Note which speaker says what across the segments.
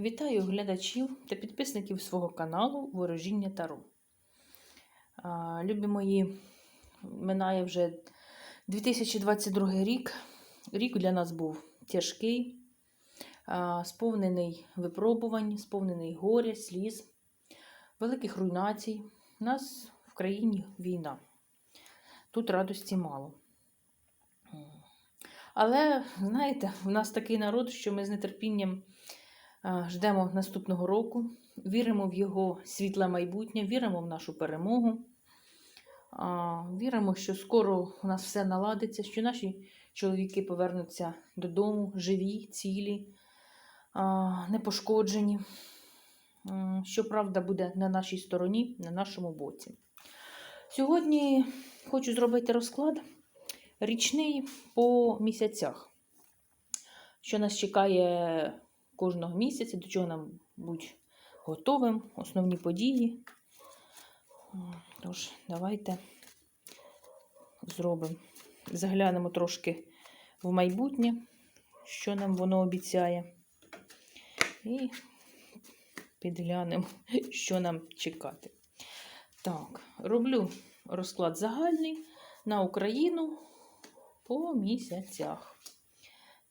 Speaker 1: Вітаю глядачів та підписників свого каналу Ворожіння Таро. Любі мої, минає вже 2022 рік. Рік для нас був тяжкий, сповнений випробувань, сповнений горя, сліз, великих руйнацій. У нас в країні війна. Тут радості мало. Але, знаєте, в нас такий народ, що ми з нетерпінням ждемо наступного року, віримо в його світле майбутнє, віримо в нашу перемогу. Віримо, що скоро у нас все наладиться, що наші чоловіки повернуться додому живі, цілі, непошкоджені. М, Що правда буде на нашій стороні, на нашому боці. Сьогодні хочу зробити розклад річний по місяцях. Що нас чекає кожного місяця, до чого нам будь готовим, основні події. Тож, давайте зробимо. Заглянемо трошки в майбутнє, що нам воно обіцяє. І підглянемо, що нам чекати. Так, роблю розклад загальний на Україну по місяцях.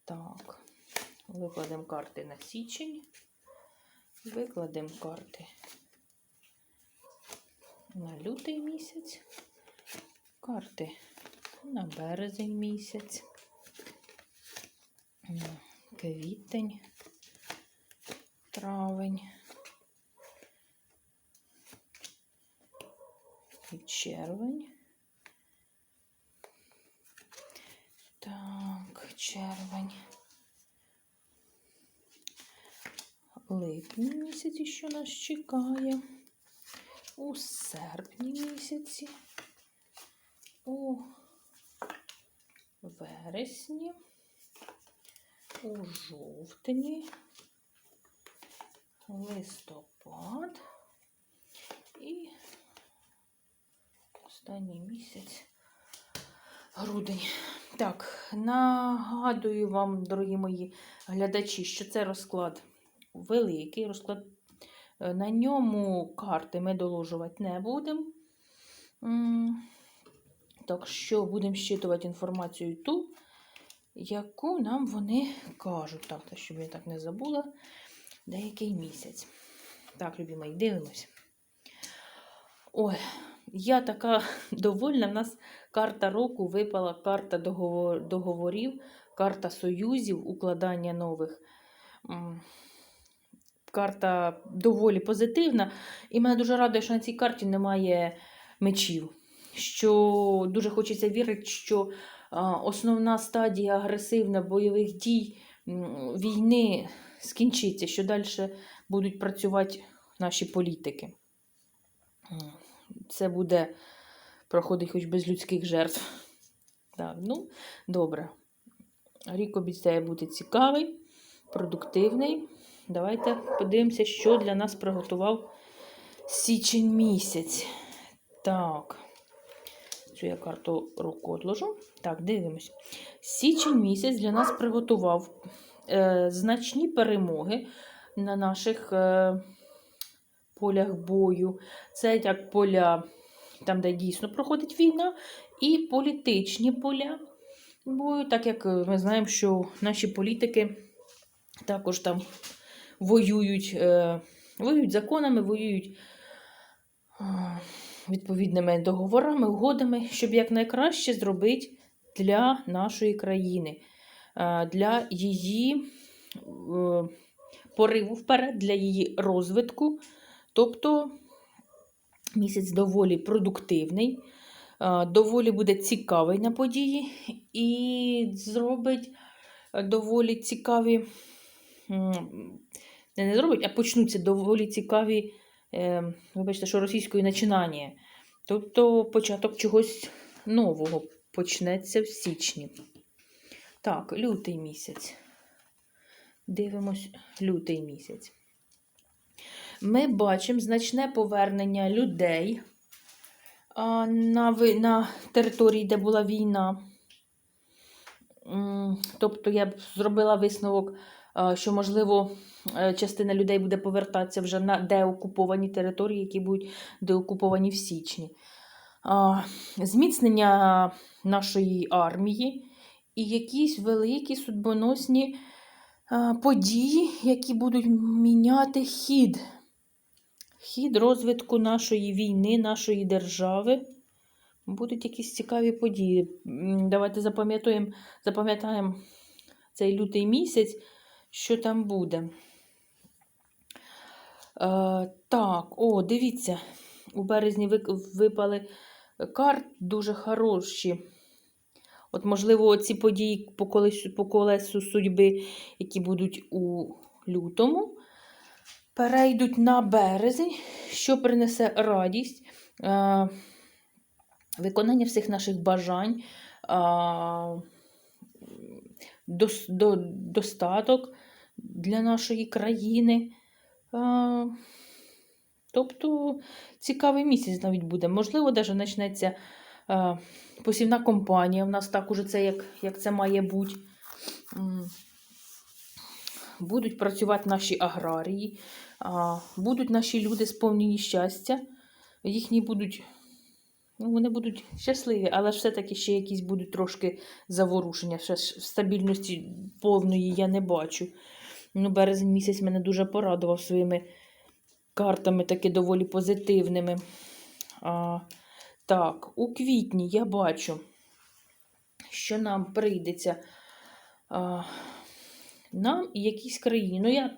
Speaker 1: Так, викладемо карти на січень, викладемо карти на лютий місяць, карти на березень місяць, квітень, травень і червень. Так, червень. Липні місяці, що нас чекає. У серпні місяці. У вересні. У жовтні. Листопад. І останній місяць. Грудень. Так, нагадую вам, дорогі мої глядачі, що це розклад великий розклад. Е, На ньому карти ми доложувати не будемо. Так що будемо щитувати інформацію ту, яку нам вони кажуть. Так, та щоб я так не забула, деякий місяць. Так, любі мої, дивимось. Ой, я така довольна. В нас карта року випала карта договор, договорів, карта союзів, укладання нових. Карта доволі позитивна. І мене дуже радує, що на цій карті немає мечів. Що дуже хочеться вірити, що основна стадія агресивна бойових дій війни скінчиться, що далі будуть працювати наші політики. Це буде проходить хоч без людських жертв. Так, ну, добре. Рік обіцяє бути цікавий, продуктивний. Давайте подивимося, що для нас приготував січень місяць. Так, цю я карту руку odложу. Так, дивимось. Січень місяць для нас приготував е, значні перемоги на наших е, полях бою. Це як поля, там, де дійсно проходить війна, і політичні поля бою, так як ми знаємо, що наші політики також там воюють, е, воюють законами, воюють е, відповідними договорами, угодами, щоб якнайкраще зробити для нашої країни, е, для її е, пориву вперед, для її розвитку. Тобто місяць доволі продуктивний, е, доволі буде цікавий на події і зробить е, доволі цікаві. Не, не зробить, а почнуться доволі цікаві, е, вибачте, що російської начинання. Тобто початок чогось нового почнеться в січні. Так, лютий місяць. Дивимось лютий місяць. Ми бачимо значне повернення людей на, на території, де була війна. Тобто я б зробила висновок, що, можливо, частина людей буде повертатися вже на деокуповані території, які будуть деокуповані в січні. Зміцнення нашої армії і якісь великі судьбоносні події, які будуть міняти хід, хід розвитку нашої війни, нашої держави. Будуть якісь цікаві події. Давайте запам'ятаємо, запам'ятаємо цей лютий місяць, що там буде. Е, так, о, дивіться, у березні випали карт дуже хороші. От, можливо, ці події по колесу, по колесу судьби, які будуть у лютому, перейдуть на березень, що принесе радість, е, виконання всіх наших бажань, дос, до, достаток для нашої країни. Тобто цікавий місяць навіть буде. Можливо, навіть почнеться посівна компанія. У нас так уже це, як, як це має бути. Будуть працювати наші аграрії, будуть наші люди сповнені щастя. Їхні будуть, ну, вони будуть щасливі, але ж все-таки ще якісь будуть трошки заворушення. Ще ж стабільності повної я не бачу. Ну, березень місяць мене дуже порадував своїми картами, таки доволі позитивними. А, так, у квітні я бачу, що нам прийдеться а, нам і якійсь країні. Ну, я,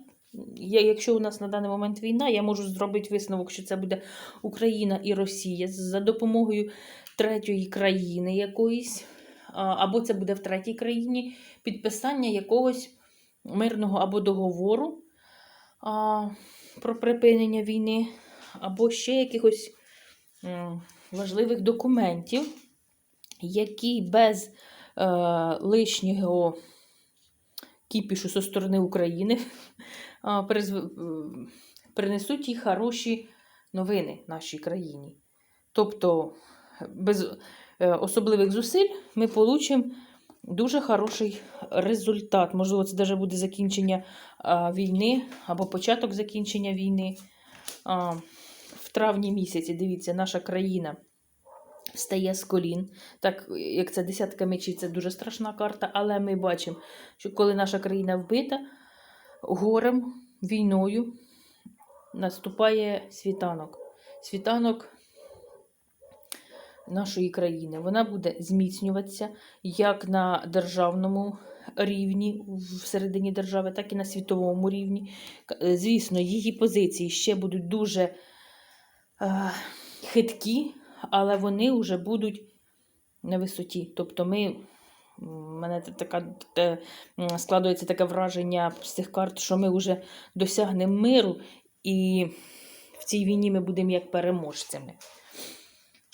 Speaker 1: я, якщо у нас на даний момент війна, я можу зробити висновок, що це буде Україна і Росія за допомогою третьої країни якоїсь, або це буде в третій країні підписання якогось мирного або договору а, про припинення війни, або ще якихось важливих документів, які без е, лишнього кіпішу зі сторони України а, принесуть їй хороші новини нашій країні. Тобто, без е, особливих зусиль ми получимо дуже хороший результат. Можливо, це навіть буде закінчення а, війни або початок закінчення війни. А, в травні місяці, дивіться, наша країна встає з колін. Так, як це десятка мечів, це дуже страшна карта, але ми бачимо, що коли наша країна вбита горем, війною, наступає світанок. Світанок нашої країни. Вона буде зміцнюватися як на державному рівні всередині держави, так і на світовому рівні. Е, Звісно, її позиції ще будуть дуже е, хиткі, але вони вже будуть на висоті. Тобто ми. У мене така те, складується таке враження з цих карт, що ми вже досягнемо миру, і в цій війні ми будемо як переможцями.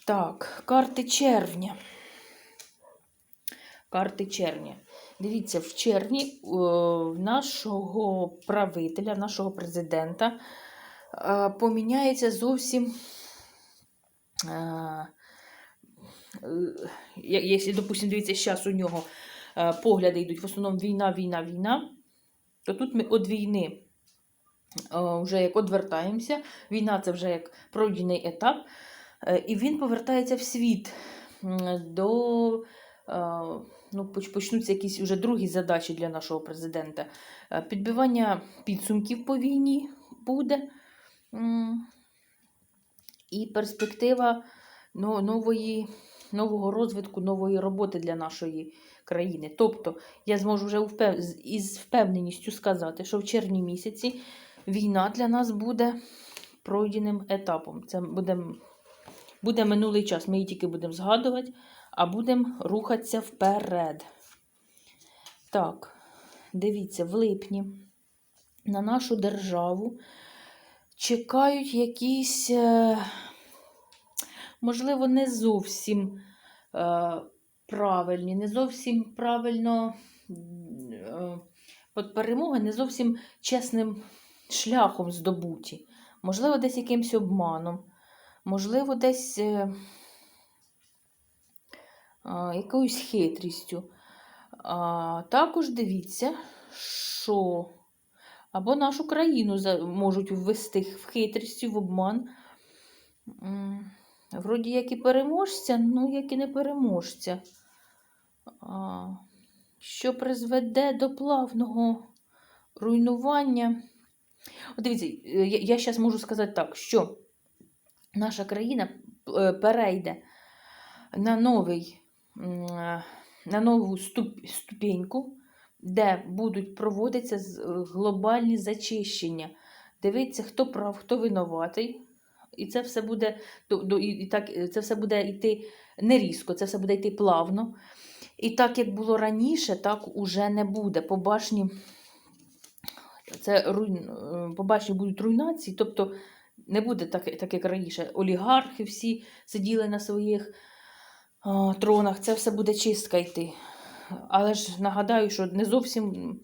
Speaker 1: Так, карти червня. Карти червня. Дивіться, в червні е, нашого правителя, нашого президента е, поміняється зовсім. е, Якщо, допустимо, дивіться, зараз у нього погляди йдуть в основному війна, війна, війна, то тут ми від війни вже як одвертаємося. Війна це вже як пройдений етап. Е, І він повертається в світ до. е, Ну, почнуться якісь вже другі задачі для нашого президента. Е, Підбивання підсумків по війні буде. І перспектива ну, нової, нового розвитку, нової роботи для нашої країни. Тобто, я зможу вже із впевненістю сказати, що в червні місяці війна для нас буде пройденим етапом. Це буде, буде минулий час. Ми її тільки будемо згадувати, а будемо рухатися вперед. Так, дивіться, в липні на нашу державу чекають якісь, е, можливо, не зовсім е, правильні, не зовсім правильно е, от перемоги, не зовсім чесним шляхом здобуті. Можливо, десь якимось обманом, можливо, десь е, а, якоюсь хитрістю. А, також дивіться, що або нашу країну можуть ввести в хитрість, в обман. Вроді як і переможця, ну як і не переможця. А, що призведе до плавного руйнування. От дивіться, е, я зараз можу сказати так, що наша країна е, перейде на новий, е, на нову ступ, ступеньку, де будуть проводитися е, глобальні зачищення. Дивіться, хто прав, хто винуватий. І це все буде і, так, це все буде йти не різко, це все буде йти плавно. І так, як було раніше, так уже не буде. По башні, це по башні будуть руйнації, тобто не буде так, так як раніше. Олігархи всі сиділи на своїх а, тронах, це все буде чистка йти. Але ж нагадаю, що не зовсім,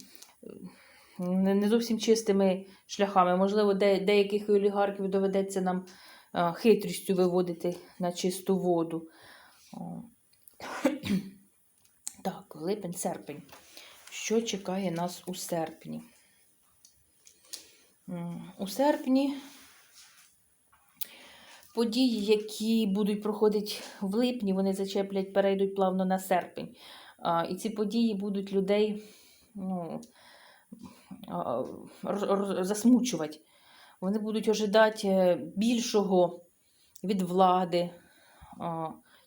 Speaker 1: не, зовсім чистими шляхами. Можливо, де, деяких олігархів доведеться нам а, хитрістю виводити на чисту воду. О. Так, липень, серпень. Що чекає нас у серпні? У серпні події, які будуть проходити в липні, вони зачеплять, перейдуть плавно на серпень. І ці події будуть людей ну, засмучувати. Вони будуть ожидати е, більшого від влади,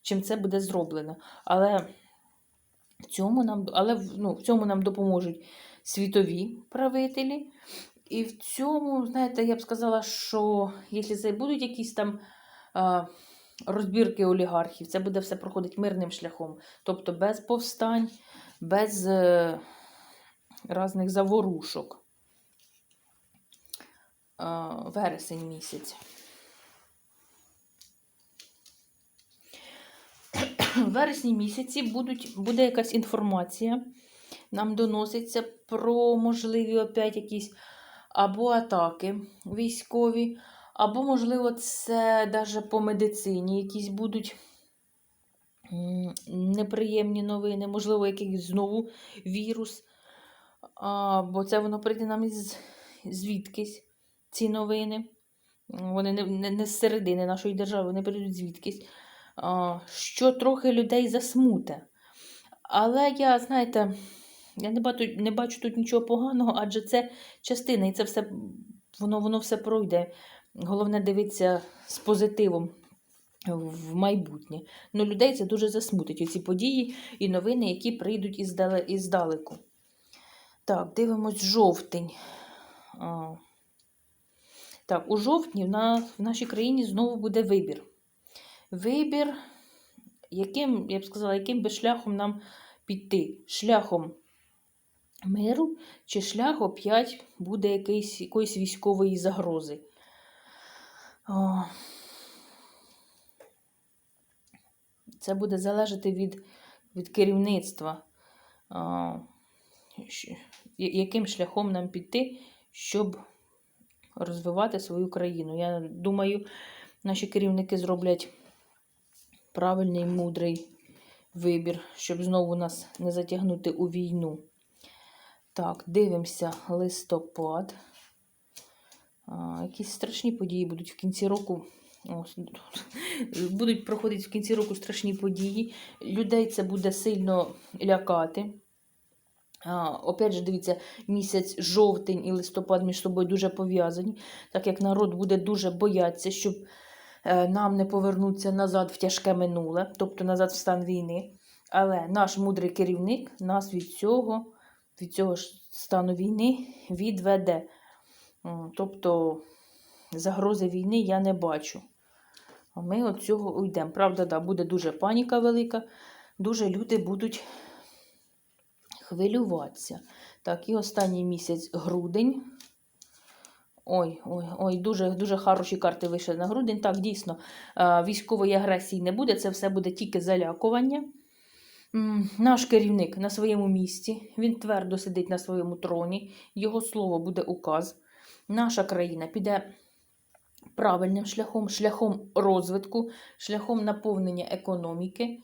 Speaker 1: чим це буде зроблено. Але в цьому нам, але, ну, в цьому нам допоможуть світові правителі. І в цьому, знаєте, я б сказала, що якщо будуть якісь там розбірки олігархів, це буде все проходити мирним шляхом. Тобто без повстань, без е, різних заворушок. Вересень місяць. В вересні місяці будуть, буде якась інформація, нам доноситься про можливі опять якісь або атаки військові, або, можливо, це навіть по медицині якісь будуть неприємні новини, можливо, якийсь знову вірус. А, бо це воно прийде нам із звідкись, ці новини. Вони не, не, не з середини нашої держави, вони прийдуть звідкись. А, що трохи людей засмуте. Але я, знаєте, я не бачу, не бачу тут нічого поганого, адже це частина, і це все воно, воно все пройде. Головне дивитися з позитивом в майбутнє. Ну, людей це дуже засмутить, оці події і новини, які прийдуть іздалеку. Так, дивимось жовтень. Так, у жовтні в, на, в нашій країні знову буде вибір. Вибір, яким, я б сказала, яким би шляхом нам піти? Шляхом миру чи шлях оп'ять буде якийсь, якоїсь військової загрози? О, це буде залежати від, від керівництва. О, яким шляхом нам піти, щоб розвивати свою країну. Я думаю, наші керівники зроблять правильний мудрий вибір, щоб знову нас не затягнути у війну. Так, дивимося листопад. Якісь страшні події будуть в кінці року. Будуть проходити в кінці року страшні події. Людей це буде сильно лякати. Опять же, дивіться, місяць жовтень і листопад між собою дуже пов'язані, так як народ буде дуже боятися, щоб е, нам не повернутися назад в тяжке минуле, тобто назад в стан війни. Але наш мудрий керівник нас від цього, від цього стану війни відведе. Тобто загрози війни я не бачу. Ми від цього уйдемо. Правда, да, буде дуже паніка велика, дуже люди будуть хвилюватися. Так, і останній місяць грудень. Ой, ой, ой, дуже, дуже хороші карти вийшли на грудень. Так, дійсно, військової агресії не буде, це все буде тільки залякування. Наш керівник на своєму місці, він твердо сидить на своєму троні, його слово буде указ. Наша країна піде правильним шляхом, шляхом розвитку, шляхом наповнення економіки,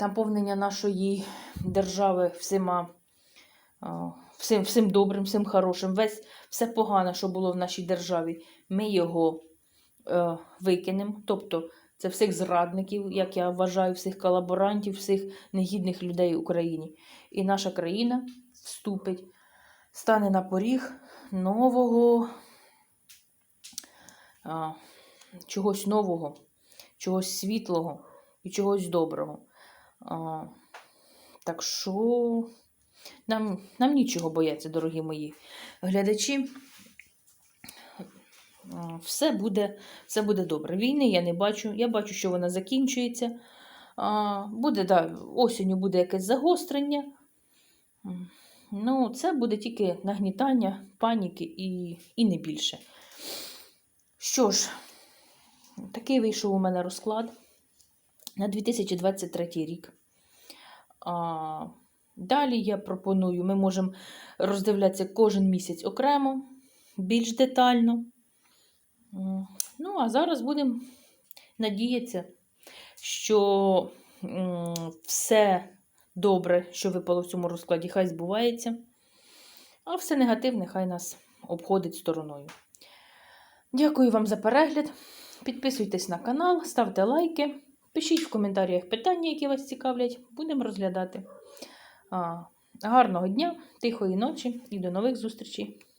Speaker 1: наповнення нашої держави всіма, всім, всім добрим, всім хорошим. Весь все погане, що було в нашій державі, ми його е, викинемо. Тобто це всіх зрадників, як я вважаю, всіх колаборантів, всіх негідних людей в Україні. І наша країна вступить, стане на поріг нового, а, чогось нового, чогось світлого і чогось доброго. А, так що нам, нам нічого бояться, дорогі мої глядачі. Все буде, все буде добре. Війни я не бачу. Я бачу, що вона закінчується. Буде, да, осінню буде якесь загострення. Ну, це буде тільки нагнітання, паніки і, і не більше. Що ж, такий вийшов у мене розклад на 2023 рік. А, далі я пропоную, ми можемо роздивлятися кожен місяць окремо, більш детально. Ну, а зараз будемо надіятися, що все добре, що випало в цьому розкладі, хай збувається, а все негативне хай нас обходить стороною. Дякую вам за перегляд. Підписуйтесь на канал, ставте лайки, пишіть в коментарях питання, які вас цікавлять. Будемо розглядати. Гарного дня, тихої ночі і до нових зустрічей!